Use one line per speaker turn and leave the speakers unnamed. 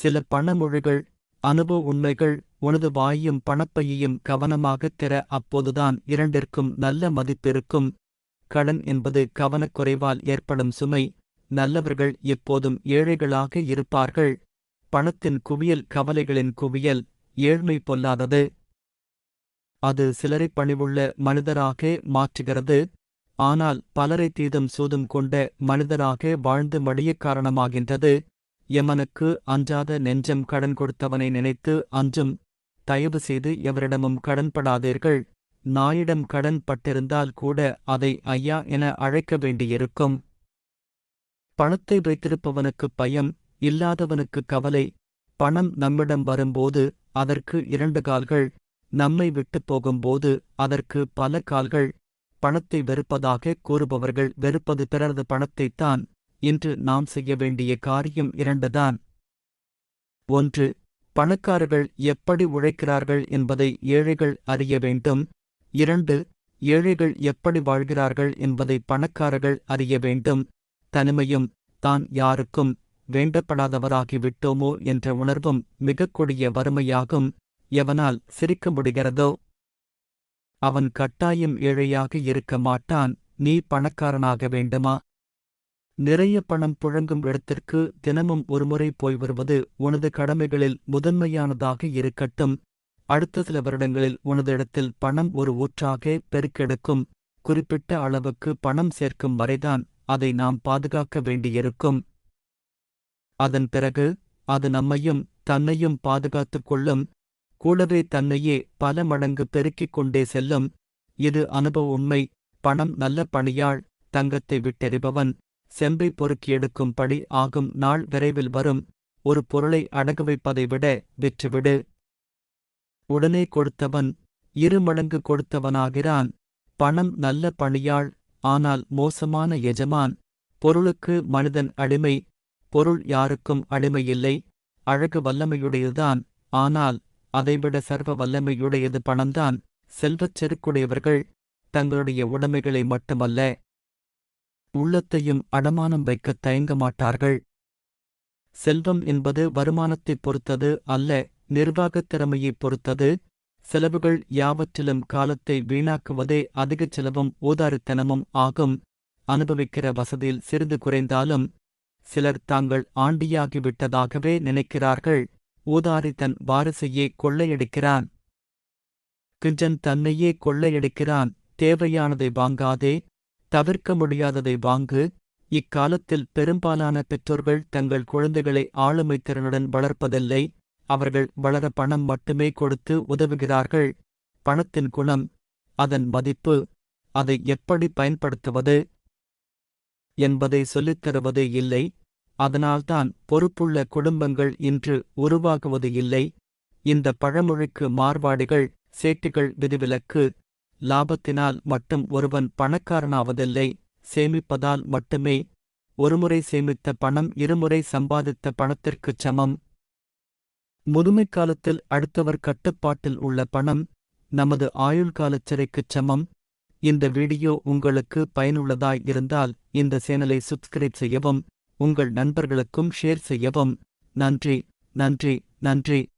சில பணமொழிகள் அனுபவ உண்மைகள் உனது வாயும் பணப்பையையும் கவனமாகத் திற அப்போதுதான் இரண்டிற்கும் நல்ல மதிப்பிருக்கும். கடன் என்பது கவனக்குறைவால் ஏற்படும் சுமை நல்லவர்கள் எப்போதும் ஏழைகளாக இருப்பார்கள். பணத்தின் குவியல் கவலைகளின் குவியல் ஏழ்மை பொல்லாதது. அது சிலரை பணிவுள்ள மனிதராக மாற்றுகிறது. ஆனால் பலரை தீதும் சூதும் கொண்ட மனிதராக வாழ்ந்து மடிய காரணமாகின்றது. எமனுக்கு அஞ்சாத நெஞ்சம் கடன் கொடுத்தவனை நினைத்து அஞ்சும். தயவு செய்து எவரிடமும் கடன்படாதீர்கள். நாயிடம் கடன் பட்டிருந்தால் கூட அதை ஐயா என அழைக்க வேண்டியிருக்கும். பணத்தை வைத்திருப்பவனுக்கு பயம் இல்லாதவனுக்கு கவலை. பணம் நம்மிடம் வரும்போது அதற்கு இரண்டு கால்கள் நம்மை விட்டுப் போகும்போது அதற்கு பல கால்கள். பணத்தை வெறுப்பதாக கூறுபவர்கள் வெறுப்பது பிறரது பணத்தைத்தான். இன்று நாம் செய்ய வேண்டிய காரியம் இரண்டுதான். ஒன்று பணக்காரர்கள் எப்படி உழைக்கிறார்கள் என்பதை ஏழைகள் அறிய வேண்டும். இரண்டு ஏழைகள் எப்படி வாழ்கிறார்கள் என்பதை பணக்காரர்கள் அறிய வேண்டும். தனிமையும் தான் யாருக்கும் வேண்டப்படாதவராகிவிட்டோமோ என்ற உணர்வும் மிகக் கொடிய வறுமையாகும். எவனால் சிரிக்க முடிகிறதோ? அவன் கட்டாயம் ஏழையாக இருக்க மாட்டான். நீ பணக்காரனாக வேண்டுமா? நிறைய பணம் புழங்கும் இடத்திற்கு தினமும் ஒருமுறை போய் வருவது உனது கடமைகளில் முதன்மையானதாக இருக்கட்டும். அடுத்த சில வருடங்களில் உனது இடத்தில் பணம் ஒரு ஊற்றாக பெருக்கெடுக்கும். குறிப்பிட்ட அளவுக்கு பணம் சேர்க்கும் வரைதான் அதை நாம் பாதுகாக்க வேண்டியிருக்கும். அதன் பிறகு அது நம்மையும் தன்னையும் பாதுகாத்துக் கொள்ளும். கூடவே தன்னையே பல மடங்கு பெருக்கிக் கொண்டே செல்லும். இது அனுபவ உண்மை. பணம் நல்ல பணியாள் தங்கத்தை விட்டெறிபவன். செம்பை பொறுக்கி எடுக்கும் படி ஆகும். நாள் விரைவில் வரும். ஒரு பொருளை அடகு வைப்பதை விட விற்றுவிடு. உடனே கொடுத்தவன் இருமடங்கு கொடுத்தவனாகிறான். பணம் நல்ல பணியாள் ஆனால் மோசமான எஜமான். பொருளுக்கு மனிதன் அடிமை. பொருள் யாருக்கும் அடிமையில்லை. அழகு வல்லமையுடையதுதான். ஆனால் அதைவிட சர்வ வல்லமையுடையது பணம்தான். செல்வச் செருக்குடையவர்கள் தங்களுடைய உடைமைகளை மட்டுமல்ல. உள்ளத்தையும் அடமானம் வைக்கத் தயங்க மாட்டார்கள். செல்வம் என்பது வருமானத்தைப் பொறுத்தது அல்ல நிர்வாகத் திறமையைப் பொறுத்தது. செலவுகள் யாவற்றிலும் காலத்தை வீணாக்குவதே அதிகச் செலவும் ஊதாரித்தனமும் ஆகும். அனுபவிக்கிற வசதியில் சிறிது குறைந்தாலும் சிலர் தாங்கள் ஆண்டியாகிவிட்டதாகவே நினைக்கிறார்கள். ஊதாரி தன் வாரிசையே கொள்ளையடிக்கிறான். கிஞ்சன் தன்னையே கொள்ளையடிக்கிறான். தேவையானதை வாங்காதே. தவிர்க்க முடியாததை வாங்கு. இக்காலத்தில் பெரும்பாலான பெற்றோர்கள் தங்கள் குழந்தைகளை ஆளுமை திறனுடன் வளர்ப்பதில்லை. அவர்கள் வளர பணம் மட்டுமே கொடுத்து உதவுகிறார்கள். பணத்தின் குணம் அதன் மதிப்பு அதை எப்படி பயன்படுத்துவது என்பதை சொல்லித்தருவதே இல்லை. அதனால்தான் பொறுப்புள்ள குடும்பங்கள் இன்று உருவாகுவது இல்லை. இந்த பழமொழிக்கு மார்வாடிகள் சேட்டுகள் விதிவிலக்கு லாபத்தினால் மட்டும் ஒருவன் பணக்காரனாவதில்லை சேமிப்பதால் மட்டுமே. ஒருமுறை சேமித்த பணம் இருமுறை சம்பாதித்த பணத்திற்குச் சமம். முதுமைக் காலத்தில் அடுத்தவர் கட்டுப்பாட்டில் உள்ள பணம் நமது ஆயுள் சிறைக்குச் சமம். இந்த வீடியோ உங்களுக்கு பயனுள்ளதாய் இருந்தால் இந்த சேனலை சப்ஸ்கிரைப் செய்யவும் உங்கள் நண்பர்களுக்கும் ஷேர் செய்யவும். நன்றி நன்றி நன்றி.